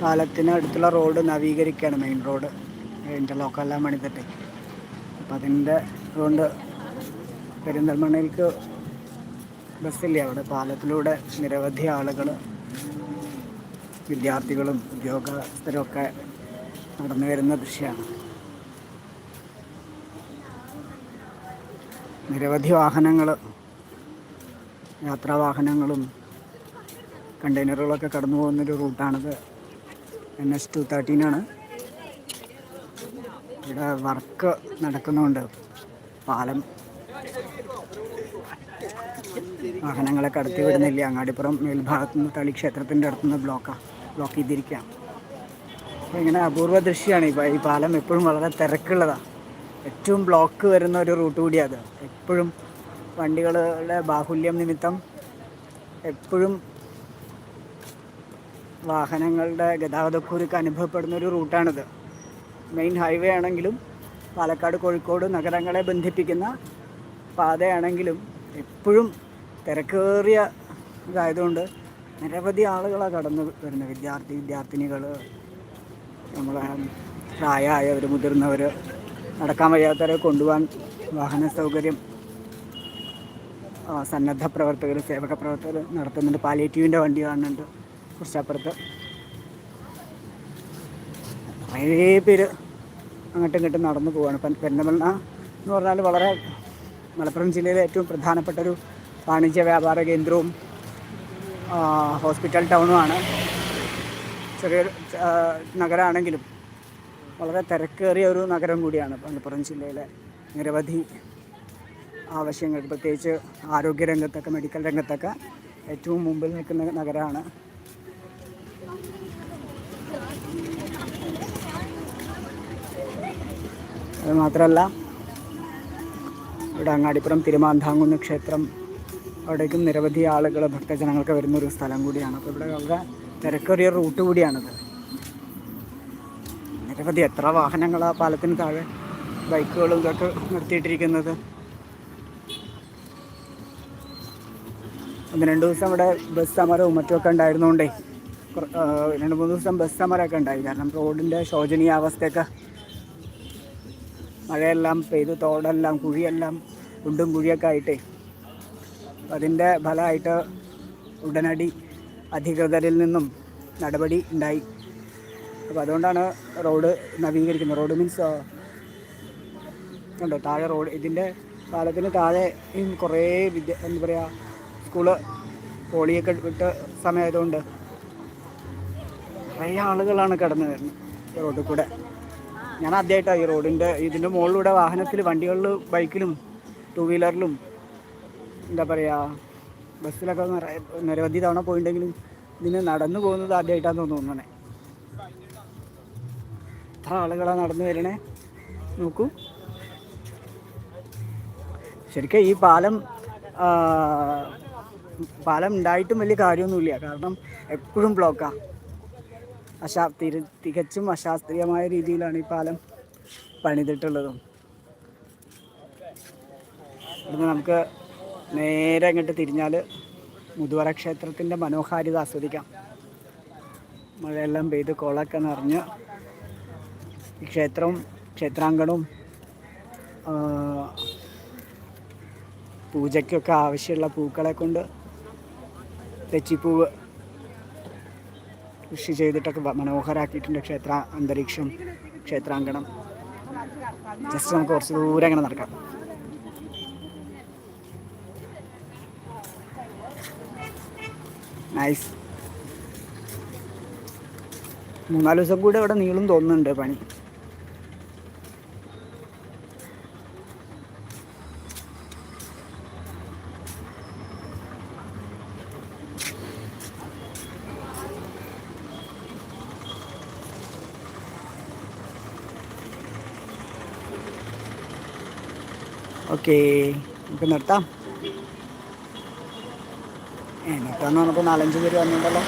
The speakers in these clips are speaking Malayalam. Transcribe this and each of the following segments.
പാലത്തിന് അടുത്തുള്ള റോഡ് നവീകരിക്കുകയാണ് മെയിൻ റോഡ്. ഇന്റർലോക്കെല്ലാം പണിതിട്ട്. അപ്പം അതിന്റെ അതുകൊണ്ട് പെരിന്തൽമണ്ണയിലേക്ക് ബസ്സില്ലേ? അവിടെ പാലത്തിലൂടെ നിരവധി ആളുകൾ വിദ്യാർത്ഥികളും ഉദ്യോഗസ്ഥരും ഒക്കെ നടന്നു വരുന്ന ദൃശ്യമാണ് നിരവധി വാഹനങ്ങൾ യാത്രാ വാഹനങ്ങളും കണ്ടെയ്നറുകളൊക്കെ കടന്നു പോകുന്നൊരു റൂട്ടാണിത്. എൻ എസ് ടു തേർട്ടീനാണ് ഇവിടെ വർക്ക് നടക്കുന്നുണ്ട്. പാലം. വാഹനങ്ങളെ കടത്തി വിടുന്നില്ല. അങ്ങാടിപ്പുറം മേൽഭാഗത്തു നിന്ന് തളി ക്ഷേത്രത്തിന്റെ അടുത്തുനിന്ന് ബ്ലോക്കാണ് ബ്ലോക്ക് ചെയ്തിരിക്കുകയാണ് അപ്പോൾ ഇങ്ങനെ അപൂർവ ദൃശ്യമാണ് ഈ ഈ പാലം എപ്പോഴും വളരെ തിരക്കുള്ളതാണ് ഏറ്റവും ബ്ലോക്ക് വരുന്ന ഒരു റൂട്ട് കൂടിയാണ് അത്. എപ്പോഴും വണ്ടികളുടെ ബാഹുല്യം നിമിത്തം എപ്പോഴും വാഹനങ്ങളുടെ ഗതാഗതക്കുരുക്ക് അനുഭവപ്പെടുന്ന ഒരു റൂട്ടാണിത്. മെയിൻ ഹൈവേ ആണെങ്കിലും പാലക്കാട് കോഴിക്കോട് നഗരങ്ങളെ ബന്ധിപ്പിക്കുന്ന പാതയാണെങ്കിലും എപ്പോഴും തിരക്കേറിയ ഇതായതുകൊണ്ട് നിരവധി ആളുകളാണ് കടന്നു വരുന്നത്. വിദ്യാർത്ഥി വിദ്യാർത്ഥിനികൾ നമ്മളെ പ്രായമായവർ മുതിർന്നവർ നടക്കാൻ വയ്യാത്തവരെ കൊണ്ടുപോകാൻ വാഹന സൗകര്യം സന്നദ്ധ പ്രവർത്തകർ സേവക പ്രവർത്തകർ നടത്തുന്നുണ്ട്. പാലിയേറ്റീവിന്റെ വണ്ടി കാണുന്നുണ്ട്. കുറച്ചപ്പുറത്ത്. കുറേ പേര് അങ്ങോട്ടും ഇങ്ങോട്ടും നടന്നു പോവാണ്. ഇപ്പം പെരിന്തൽമണ്ണ എന്ന് പറഞ്ഞാൽ വളരെ മലപ്പുറം ജില്ലയിലെ ഏറ്റവും പ്രധാനപ്പെട്ട ഒരു വാണിജ്യ വ്യാപാര കേന്ദ്രവും ഹോസ്പിറ്റൽ ടൗണുമാണ് ചെറിയൊരു നഗരമാണെങ്കിലും വളരെ തിരക്കേറിയ ഒരു നഗരം കൂടിയാണ് മലപ്പുറം ജില്ലയിലെ നിരവധി ആവശ്യങ്ങൾ. പ്രത്യേകിച്ച് ആരോഗ്യ രംഗത്തൊക്കെ മെഡിക്കൽ രംഗത്തൊക്കെ ഏറ്റവും മുമ്പിൽ നിൽക്കുന്ന നഗരമാണ്. അത് മാത്രമല്ല ഇവിടെ അങ്ങാടിപ്പുറം തിരുമാന്താങ്കുന്ന് ക്ഷേത്രം അവിടേക്കും നിരവധി ആളുകൾ ഭക്തജനങ്ങൾക്ക് വരുന്ന ഒരു സ്ഥലം കൂടിയാണ്. അപ്പോൾ ഇവിടെ വളരെ തിരക്കേറിയ റൂട്ട് കൂടിയാണിത്. നിരവധി എത്ര വാഹനങ്ങളാ പാലത്തിന് താഴെ ബൈക്കുകളും ഇതൊക്കെ നിർത്തിയിട്ടിരിക്കുന്നത്. ഒന്ന് രണ്ട് ദിവസം ഇവിടെ ബസ് സമരവും മറ്റുമൊക്കെ ഉണ്ടായിരുന്നുകൊണ്ടേ രണ്ട് മൂന്ന് ദിവസം ബസ് സമരമൊക്കെ ഉണ്ടായി. കാരണം റോഡിന്റെ ശോചനീയാവസ്ഥയൊക്കെ മഴയെല്ലാം പെയ്ത് തോടെല്ലാം കുഴിയെല്ലാം കുണ്ടും കുഴിയൊക്കെ ആയിട്ട്. അതിന്റെ ഫലമായിട്ട് ഉടനടി അധികൃതരിൽ നിന്നും നടപടി ഉണ്ടായി. അപ്പോൾ അതുകൊണ്ടാണ് റോഡ് നവീകരിക്കുന്നത്. റോഡ് മീൻസ് ഉണ്ടോ താഴെ റോഡ് ഇതിന്റെ പാലത്തിന് താഴെ കുറേ വിദ്യ എന്താ പറയുക സ്കൂൾ പോളിയൊക്കെ വിട്ട സമയമായതുകൊണ്ട് കുറേ ആളുകളാണ് കടന്നു വരുന്നത് ഈ റോഡിൽ കൂടെ. ഞാൻ ആദ്യമായിട്ടാണ് ഈ റോഡിന്റെ ഇതിന്റെ മുകളിലൂടെ വാഹനത്തിൽ വണ്ടികളിൽ ബൈക്കിലും ടൂ വീലറിലും എന്താ പറയുക ബസ്സിലൊക്കെ നിരവധി തവണ പോയിട്ടുണ്ടെങ്കിലും ഇതിന് നടന്നു പോകുന്നത് ആദ്യമായിട്ടാന്ന് തോന്നുന്നത് എത്ര ആളുകളാണ് നടന്നു വരണേ. നോക്കൂ. ശരിക്കും ഈ പാലം പാലം ഉണ്ടായിട്ടും വലിയ കാര്യമൊന്നുമില്ല. കാരണം എപ്പോഴും ബ്ലോക്കാണ് അശാ തിരു തികച്ചും അശാസ്ത്രീയമായ രീതിയിലാണ് ഈ പാലം പണിതിട്ടുള്ളതും. ഇവിടുന്ന് നമുക്ക് നേരെ അങ്ങോട്ട് തിരിഞ്ഞാൽ മുതുവറ ക്ഷേത്രത്തിന്റെ മനോഹാരിത ആസ്വദിക്കാം. മഴയെല്ലാം പെയ്ത് കുളമൊക്കെ നിറഞ്ഞ് ഈ ക്ഷേത്രവും ക്ഷേത്രാങ്കണവും പൂജയ്ക്കൊക്കെ ആവശ്യമുള്ള പൂക്കളെ കൊണ്ട് തെച്ചിപ്പൂവ് കൃഷി ചെയ്തിട്ടൊക്കെ മനോഹരാക്കിയിട്ടുണ്ട് ക്ഷേത്ര അന്തരീക്ഷം ക്ഷേത്രാങ്കണം. ജസ്റ്റ് നമുക്ക് കുറച്ച് ദൂരം അങ്ങനെ നടക്കാം. നൈസ് മൂന്നാൽ ദിവസം കൂടെ ഇവിടെ നീളും തോന്നുന്നുണ്ട് പണി. ഓക്കെ നമുക്ക് നിർത്താം. ഏ നിർത്താന്ന് പറഞ്ഞപ്പോൾ നാലഞ്ച് പേര് വന്നിട്ടുണ്ടല്ലോ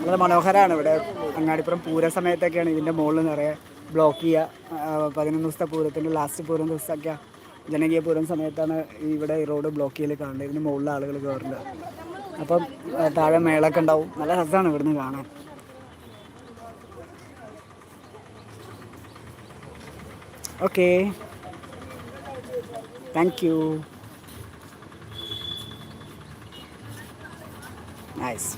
വളരെ മനോഹരമാണ് ഇവിടെ. അങ്ങാടിപ്പുറം പൂര സമയത്തൊക്കെയാണ് ഇതിന്റെ മുകളിൽ നിറയെ ബ്ലോക്ക് ചെയ്യുക. പതിനൊന്ന് ദിവസത്തെ പൂരത്തിന്റെ ലാസ്റ്റ് പൂരം ദിവസമൊക്കെ ജനകീയ പൂരം സമയത്താണ് ഇവിടെ ഈ റോഡ് ബ്ലോക്ക് ചെയ്യൽ കാണുന്നത്. ഇതിന് മുകളിൽ ആളുകൾ കയറുന്നത് അപ്പം താഴെ മേളൊക്കെ ഉണ്ടാവും. നല്ല രസമാണ് ഇവിടുന്ന് കാണാൻ. ഓക്കെ. Thank you. Nice.